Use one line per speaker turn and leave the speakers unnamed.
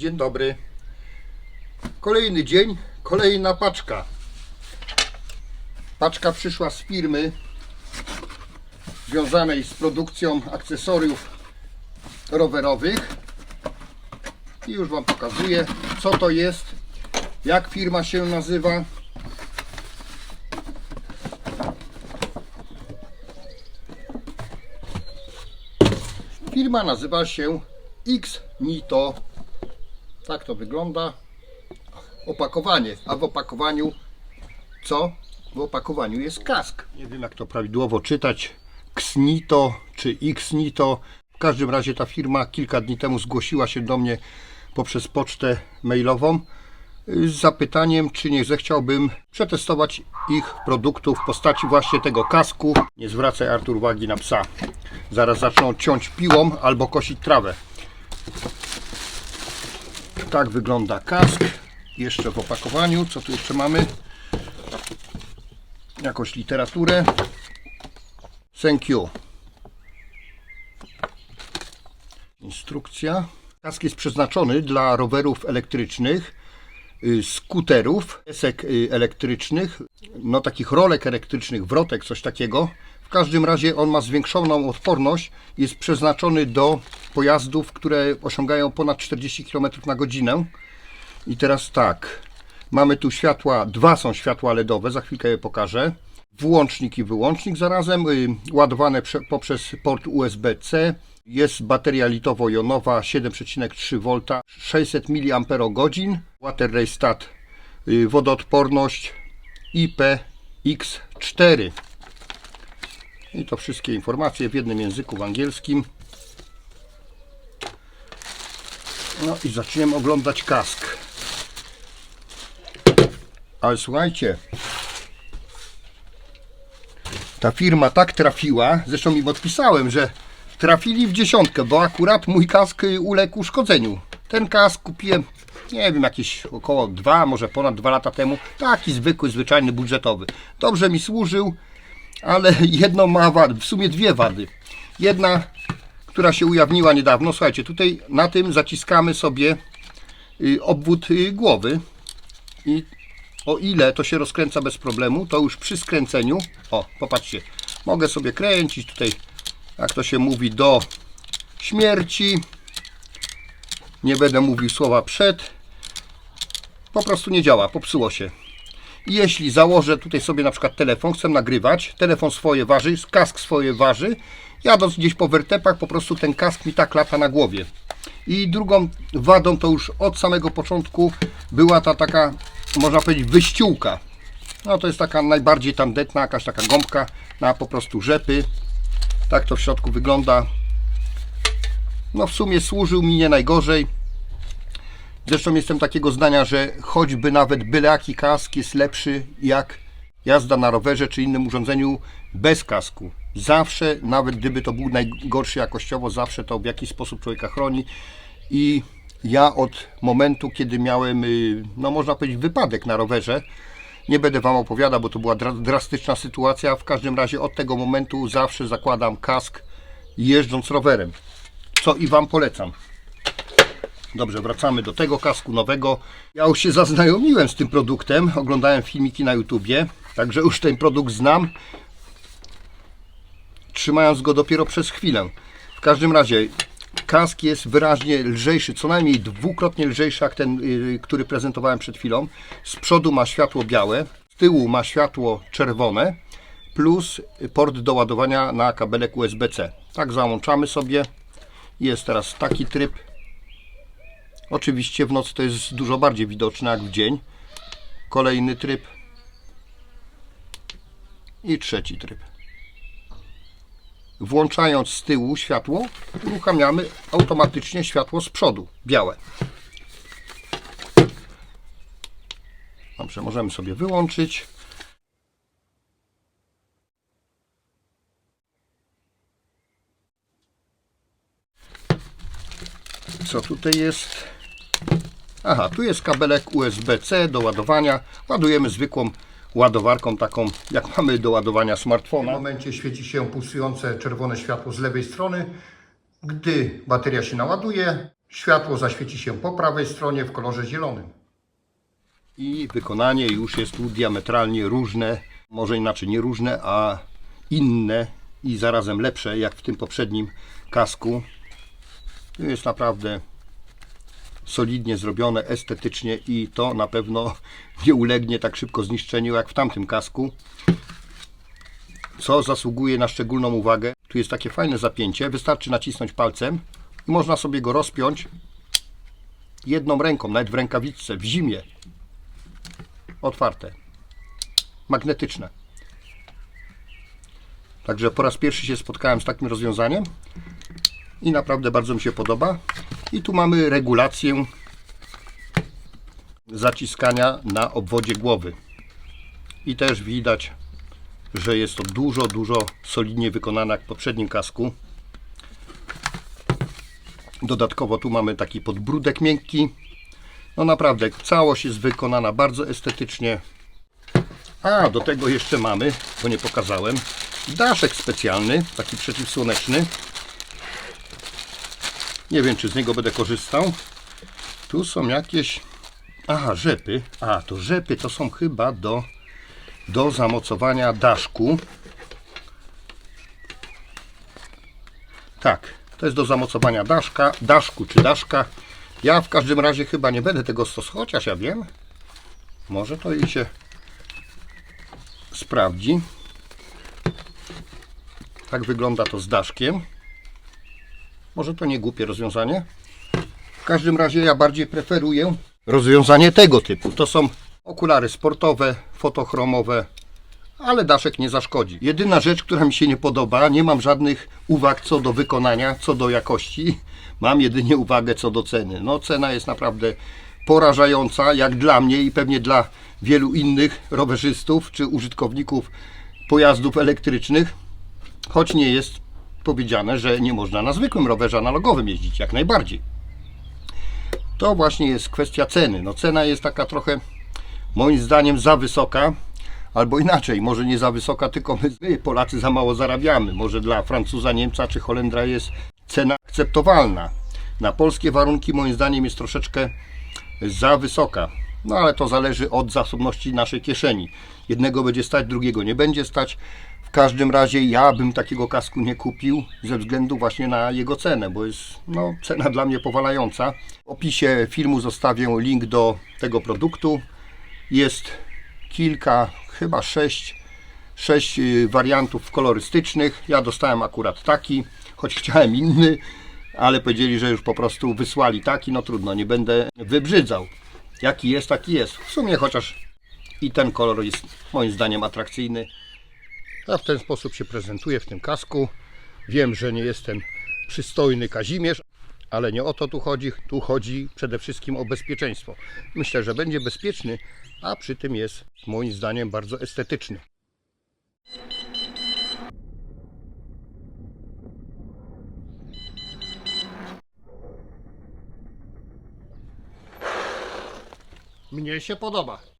Dzień dobry. Kolejny dzień, kolejna paczka. Paczka przyszła z firmy związanej z produkcją akcesoriów rowerowych. I już Wam pokazuję, co to jest, jak firma się nazywa. Firma nazywa się X-Nito. Tak to wygląda. Opakowanie. A w opakowaniu co? W opakowaniu jest kask. Nie wiem jak to prawidłowo czytać. Xnito czy Xnito. W każdym razie ta firma kilka dni temu zgłosiła się do mnie poprzez pocztę mailową z zapytaniem, czy nie zechciałbym przetestować ich produktów w postaci właśnie tego kasku. Nie zwracaj Artur uwagi na psa. Zaraz zaczną ciąć piłą albo kosić trawę. Tak wygląda kask. Jeszcze w opakowaniu. Co tu jeszcze mamy? Jakąś literaturę. Thank you. Instrukcja. Kask jest przeznaczony dla rowerów elektrycznych, y, skuterów, desek y, elektrycznych, no takich rolek elektrycznych, wrotek, coś takiego. W każdym razie on ma zwiększoną odporność, jest przeznaczony do pojazdów, które osiągają ponad 40 km na godzinę. I teraz tak, mamy tu światła, dwa są światła LEDowe, za chwilkę je pokażę. Włącznik i wyłącznik zarazem, y, ładowane prze, poprzez port USB-C. Jest bateria litowo-jonowa 7,3 V, 600 mAh. Water Stat, y, wodoodporność IPX4. I to wszystkie informacje w jednym języku, w angielskim. No i zaczniemy oglądać kask. Ale słuchajcie, ta firma tak trafiła, zresztą im odpisałem, że trafili w dziesiątkę, bo akurat mój kask y, uległ uszkodzeniu. Ten kask kupiłem, nie wiem, jakieś około dwa, może ponad dwa lata temu. Taki zwykły, zwyczajny, budżetowy. Dobrze mi służył, ale jedno ma wady, w sumie dwie wady. Jedna, która się ujawniła niedawno, słuchajcie, tutaj na tym zaciskamy sobie y, obwód y, głowy i o ile to się rozkręca bez problemu, to już przy skręceniu, o popatrzcie, mogę sobie kręcić tutaj, jak to się mówi, do śmierci. Nie będę mówił słowa przed. Po prostu nie działa, popsuło się. Jeśli założę tutaj sobie na przykład telefon, chcę nagrywać, telefon swoje waży, kask swoje waży, jadąc gdzieś po wertepach, po prostu ten kask mi tak lata na głowie. I drugą wadą to już od samego początku była ta taka, można powiedzieć, wyściółka. No to jest taka najbardziej tandetna, jakaś taka gąbka na po prostu rzepy. Tak to w środku wygląda. No w sumie służył mi nie najgorzej. Zresztą jestem takiego zdania, że choćby nawet byle jaki kask jest lepszy jak jazda na rowerze czy innym urządzeniu bez kasku. Zawsze, nawet gdyby to był najgorszy jakościowo, zawsze to w jakiś sposób człowieka chroni. I ja od momentu, kiedy miałem, y, no można powiedzieć, wypadek na rowerze, nie będę Wam opowiadał, bo to była dra- drastyczna sytuacja. W każdym razie od tego momentu zawsze zakładam kask jeżdżąc rowerem. Co i Wam polecam. Dobrze, wracamy do tego kasku nowego. Ja już się zaznajomiłem z tym produktem, oglądałem filmiki na YouTubie, także już ten produkt znam, trzymając go dopiero przez chwilę. W każdym razie kask jest wyraźnie lżejszy, co najmniej dwukrotnie lżejszy jak ten, y, który prezentowałem przed chwilą. Z przodu ma światło białe, z tyłu ma światło czerwone, plus port do ładowania na kabelek USB-C. Tak załączamy sobie. Jest teraz taki tryb. Oczywiście w nocy to jest dużo bardziej widoczne jak w dzień. Kolejny tryb. I trzeci tryb. Włączając z tyłu światło, uruchamiamy automatycznie światło z przodu, białe. Dobrze, możemy sobie wyłączyć. Co tutaj jest? Aha, tu jest kabelek USB-C do ładowania. Ładujemy zwykłą ładowarką, taką jak mamy do ładowania smartfona. W tym momencie świeci się pulsujące czerwone światło z lewej strony. Gdy bateria się naładuje, Światło zaświeci się po prawej stronie w kolorze zielonym. I wykonanie już jest tu diametralnie różne, może inaczej nie różne, a inne i zarazem lepsze, jak w tym poprzednim kasku. Tu jest naprawdę solidnie zrobione, estetycznie i to na pewno nie ulegnie tak szybko zniszczeniu jak w tamtym kasku. Co zasługuje na szczególną uwagę, tu jest takie fajne zapięcie, wystarczy nacisnąć palcem i można sobie go rozpiąć jedną ręką, nawet w rękawiczce, w zimie. Otwarte. Magnetyczne. Także po raz pierwszy się spotkałem z takim rozwiązaniem i naprawdę bardzo mi się podoba. I tu mamy regulację zaciskania na obwodzie głowy. I też widać, że jest to dużo, dużo solidnie wykonane jak w poprzednim kasku. Dodatkowo tu mamy taki podbródek miękki. No naprawdę, całość jest wykonana bardzo estetycznie. A, do tego jeszcze mamy, bo nie pokazałem, daszek specjalny, taki przeciwsłoneczny. Nie wiem, czy z niego będę korzystał. Tu są jakieś... Aha, rzepy. A, to rzepy to są chyba do, do zamocowania daszku. Tak, to jest do zamocowania daszka, daszku czy daszka. Ja w każdym razie chyba nie będę tego stosować, chociaż ja wiem. Może to i się sprawdzi. Tak wygląda to z daszkiem. Może to nie głupie rozwiązanie. W każdym razie ja bardziej preferuję rozwiązanie tego typu. To są okulary sportowe, fotochromowe, ale daszek nie zaszkodzi. Jedyna rzecz, która mi się nie podoba, nie mam żadnych uwag co do wykonania, co do jakości. Mam jedynie uwagę co do ceny. No cena jest naprawdę porażająca, jak dla mnie i pewnie dla wielu innych rowerzystów czy użytkowników pojazdów elektrycznych, choć nie jest powiedziane, że nie można na zwykłym rowerze analogowym jeździć, jak najbardziej. To właśnie jest kwestia ceny. No cena jest taka trochę moim zdaniem za wysoka, albo inaczej, może nie za wysoka, tylko my, Polacy za mało zarabiamy. Może dla Francuza, Niemca czy Holendra jest cena akceptowalna. Na polskie warunki moim zdaniem jest troszeczkę za wysoka. No ale to zależy od zasobności naszej kieszeni. Jednego będzie stać, drugiego nie będzie stać. W każdym razie ja bym takiego kasku nie kupił ze względu właśnie na jego cenę, bo jest no, cena dla mnie powalająca. W opisie filmu zostawię link do tego produktu. Jest kilka, chyba sześć, sześć y, wariantów kolorystycznych. Ja dostałem akurat taki, choć chciałem inny, ale powiedzieli, że już po prostu wysłali taki. No trudno, nie będę wybrzydzał. Jaki jest, taki jest. W sumie chociaż i ten kolor jest moim zdaniem atrakcyjny. Ja w ten sposób się prezentuję w tym kasku. Wiem, że nie jestem przystojny Kazimierz, ale nie o to tu chodzi. Tu chodzi przede wszystkim o bezpieczeństwo. Myślę, że będzie bezpieczny, a przy tym jest moim zdaniem bardzo estetyczny. Mnie się podoba.